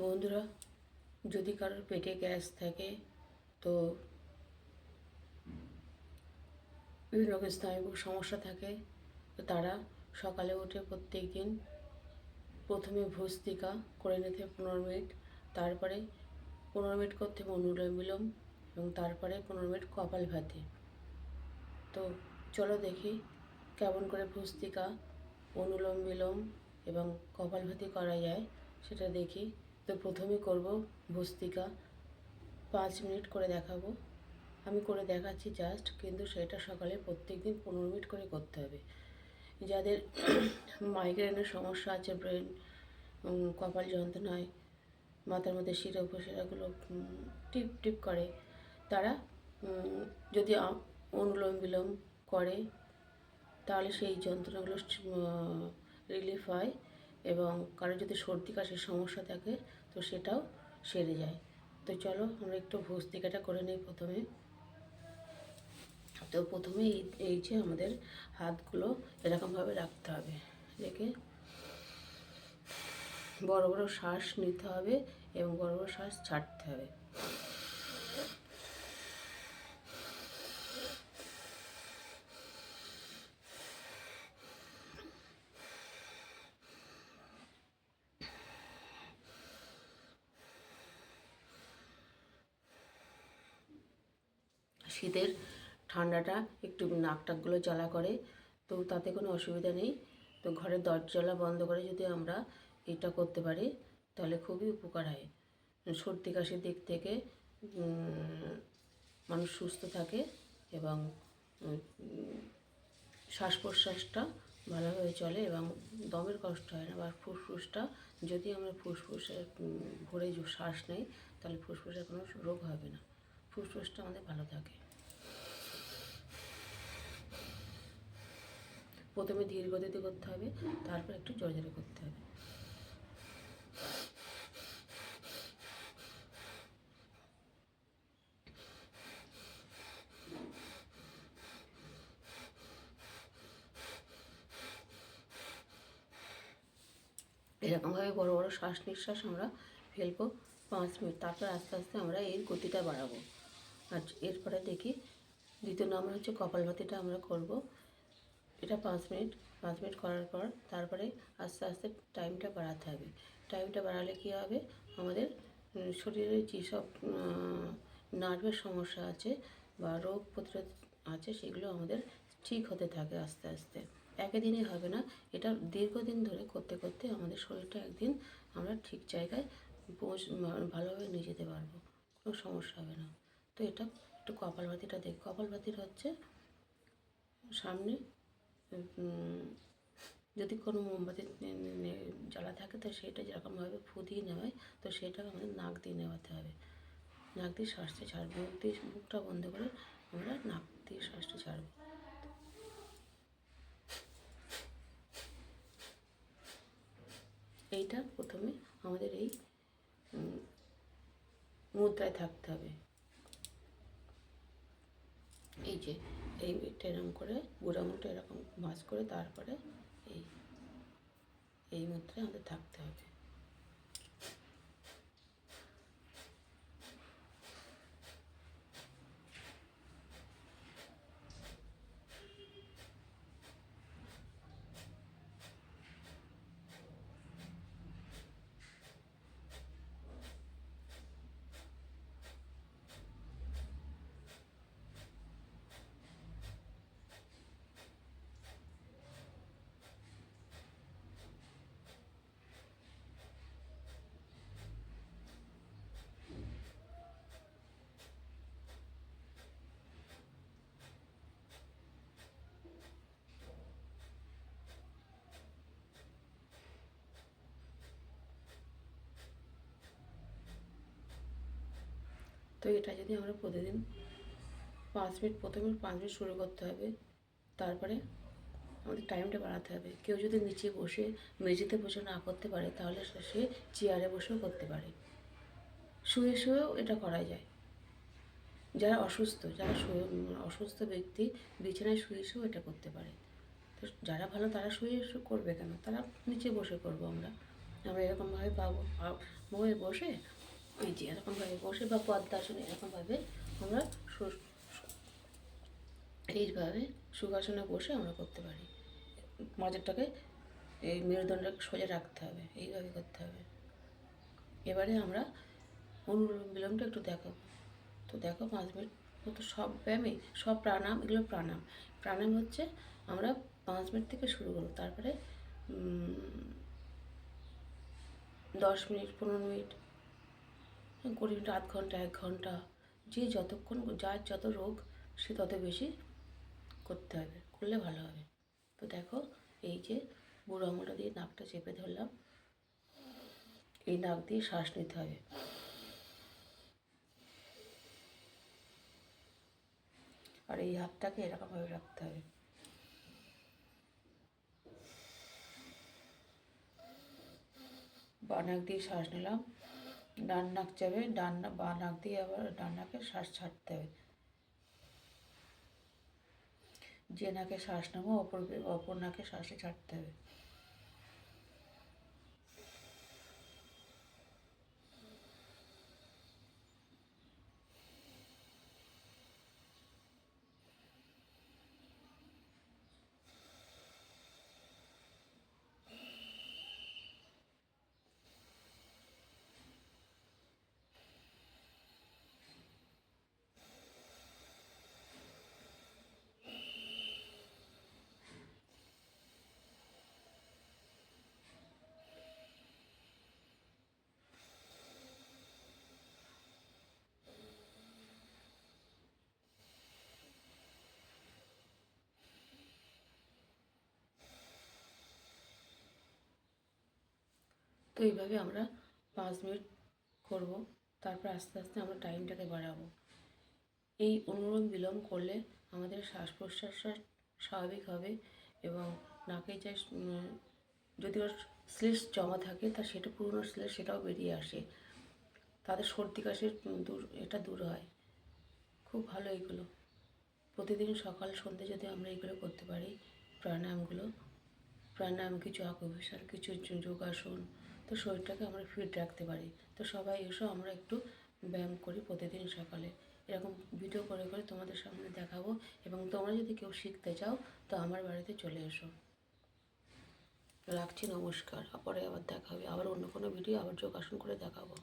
বন্ধুরা, যদি কারোর পেটে গ্যাস থাকে, তো বিভিন্ন রকম স্নায়ুবিক সমস্যা থাকে, তো তারা সকালে উঠে প্রত্যেক দিন প্রথমে ভস্তিকা করে নিতে পনেরো মিনিট, তারপরে পনেরো মিনিট করতে অনুলোম বিলোম এবং তারপরে পনেরো মিনিট কপাল ভাতে। তো চলো দেখি কেমন করে ভস্তিকা, অনুলোম বিলোম এবং কপালভাতি করা যায়, সেটা দেখি। তো প্রথমে করব ভস্তিকা। পাঁচ মিনিট করে দেখাবো। আমি করে দেখাচ্ছি জাস্ট কিন্তু সেটা সকালে প্রত্যেক দিন পনেরো মিনিট করে করতে হবে। যাদের মাইগ্রেনের সমস্যা আছে ব্রেন কপাল যন্ত্রণায় মাথার মধ্যে শিরা উপশিরাগুলো টিপ টিপ করে, তারা যদি অনুলোম বিলোম করে, তাহলে সেই যন্ত্রণাগুলো রিলিফ হয়। এবং কারও যদি সর্দি কাশির সমস্যা থাকে, তো সেটাও সেরে যায়। তো চলো আমরা একটু ভস্তিকাটা করে নিই প্রথমে। তো প্রথমে এই এই যে আমাদের হাতগুলো এরকমভাবে রাখতে হবে। রেখে বড় বড় শ্বাস নিতে হবে এবং বড় বড় শ্বাস ছাড়তে হবে। শীতের ঠান্ডাটা একটু নাক টাকগুলো জ্বালা করে, তো তাতে কোনো অসুবিধা নেই। তো ঘরের দরজালা বন্ধ করে যদি আমরা এটা করতে পারি, তাহলে খুবই উপকার হয়। সর্দি কাশির দিক থেকে মানুষ সুস্থ থাকে এবং শ্বাস প্রশ্বাসটা ভালোভাবে চলে এবং দমের কষ্ট হয় না বা ফুসফুসটা, যদি আমরা ফুসফুসে ভরে শ্বাস নেই, তাহলে ফুসফুসের কোনো রোগ হবে না। ফুসফুসটা আমাদের ভালো থাকে। প্রথমে ধীর গতিতে করতে হবে, তারপর একটু জোরে করতে হবে। এরকমভাবে বড় বড় শ্বাস নিঃশ্বাস আমরা ফেলব পাঁচ মিনিট, তারপর আস্তে আস্তে আমরা এর গতিটা বাড়াবো। আর এরপরে দেখি, দ্বিতীয় নম্বর হচ্ছে কপালভাতিটা আমরা করব। এটা পাঁচ মিনিট পাঁচ মিনিট করার পর তারপরে আস্তে আস্তে টাইমটা বাড়াতে হবে। টাইমটা বাড়ালে কী হবে? আমাদের শরীরে যেসব নার্ভের সমস্যা আছে বা রোগ প্রতিরোধ আছে, সেগুলো আমাদের ঠিক হতে থাকে আস্তে আস্তে। একদিনে হবে না, এটা দীর্ঘদিন ধরে করতে করতে আমাদের শরীরটা একদিন আমরা ঠিক জায়গায় পৌঁছ ভালোভাবে নিয়ে যেতে পারব, কোনো সমস্যা হবে না। তো এটা একটু কপালভাতিটা দেখ, কপালভাতির হচ্ছে সামনে যদি কোনো মোমবাতি জ্বালা থাকে, তো সেটা যেরকমভাবে ফু দিয়ে নেওয়ায় তো সেটা আমাদের নাক দিয়ে নেওয়াতে হবে। নাক দিয়ে শ্বাসটা ছাড়বো, মুখ দিয়ে মুখটা বন্ধ করে আমরা নাক দিয়ে শ্বাসটা ছাড়বো। এইটা প্রথমে আমাদের এই মুদ্রায় থাকতে হবে। এই যে এই এটা এরকম করে, গোড়া এরকম ভাঁজ করে তারপরে এই এই মুদ্রে আমাদের থাকতে হবে। তো এটা যদি আমরা প্রতিদিন পাঁচ মিনিট, প্রথমে পাঁচ মিনিট শুরু করতে হবে। তারপরে আমাদের টাইমটা বাড়াতে হবে। কেউ যদি নিচে বসে মেঝেতে বসে না করতে পারে, তাহলে সে- চেয়ারে বসেও করতে পারে। শুয়ে, শুয়েও এটা করা যায়। যারা অসুস্থ, যারা শুয়ে অসুস্থ ব্যক্তি, বিছানায় শুয়ে শুয়েও এটা করতে পারে। তো যারা ভালো, তারা শুয়ে শুয়ে করবে কেন? তারা নিচে বসে করব আমরা। আমরা এরকমভাবে পাবো বয়ে বসে এই যে এরকমভাবে বসে বা পদ্মাসনে এরকমভাবে আমরা এইভাবে সুখাসনে বসে আমরা করতে পারি। মাজারটাকে এই মেরুদণ্ডটাকে সোজা রাখতে হবে, এইভাবে করতে হবে। এবারে আমরা অনুলোম বিলোমটা একটু দেখাবো। তো দেখো পাঁচ মিনিট মতো সব ব্যায়ামে, সব প্রাণায়াম, এগুলো প্রাণায়াম। প্রাণায়াম হচ্ছে আমরা পাঁচ মিনিট থেকে শুরু করব। তারপরে দশ মিনিট, পনেরো মিনিট কুড়ি মিনিট আধ ঘণ্টা, এক ঘণ্টা, যে যতক্ষণ যার যত রোগ, সে তত বেশি করতে হবে, করলে ভালো হবে। তো দেখো, এই যে বুড়ো আঙুলটা দিয়ে নাকটা চেপে ধরলাম। এই নাক দিয়ে শ্বাস নিতে হবে। আর এই হাতটাকে এরকমভাবে রাখতে হবে। বা নাক দিয়ে শ্বাস নিলাম। ডান নাক চাবে ডান বা নাক দিয়ে আবার ডান নাকে শ্বাস ছাড়তে হবে। যে নাকে শ্বাস নেব অপর অপর নাকে শ্বাসে ছাড়তে হবে। তো এইভাবে আমরা পাঁচ মিনিট করব, তারপর আস্তে আস্তে আমরা টাইমটাকে বাড়াবো। এই অনুলোম বিলোম করলে আমাদের শ্বাস প্রশ্বাসটা স্বাভাবিক হবে এবং নাকে যে যদি শ্লেষ জমা থাকে, তা সেটা পুরনো শ্লেষ সেটাও বেরিয়ে আসে। তাদের সর্দি কাশির দূর, এটা দূর হয়। খুব ভালো এগুলো। প্রতিদিন সকাল সন্ধ্যে যদি আমরা এগুলো করতে পারি, প্রাণায়ামগুলো, প্রাণায়াম, কিছু আকুভিসার কিছু যোগাসন তো শরীরটাকে আমরা ফিট রাখতে পারি। তো সবাই এসো, আমরা একটু ব্যায়াম করি প্রতিদিন সকালে। এরকম ভিডিও করে করে তোমাদের সামনে দেখাবো এবং তোমরা যদি কেউ শিখতে চাও, তো আমার বাড়িতে চলে এসো। রাখছি, নমস্কার। পরে আবার দেখা হবে, আবার অন্য কোনো ভিডিও আবার যোগাসন করে দেখাবো।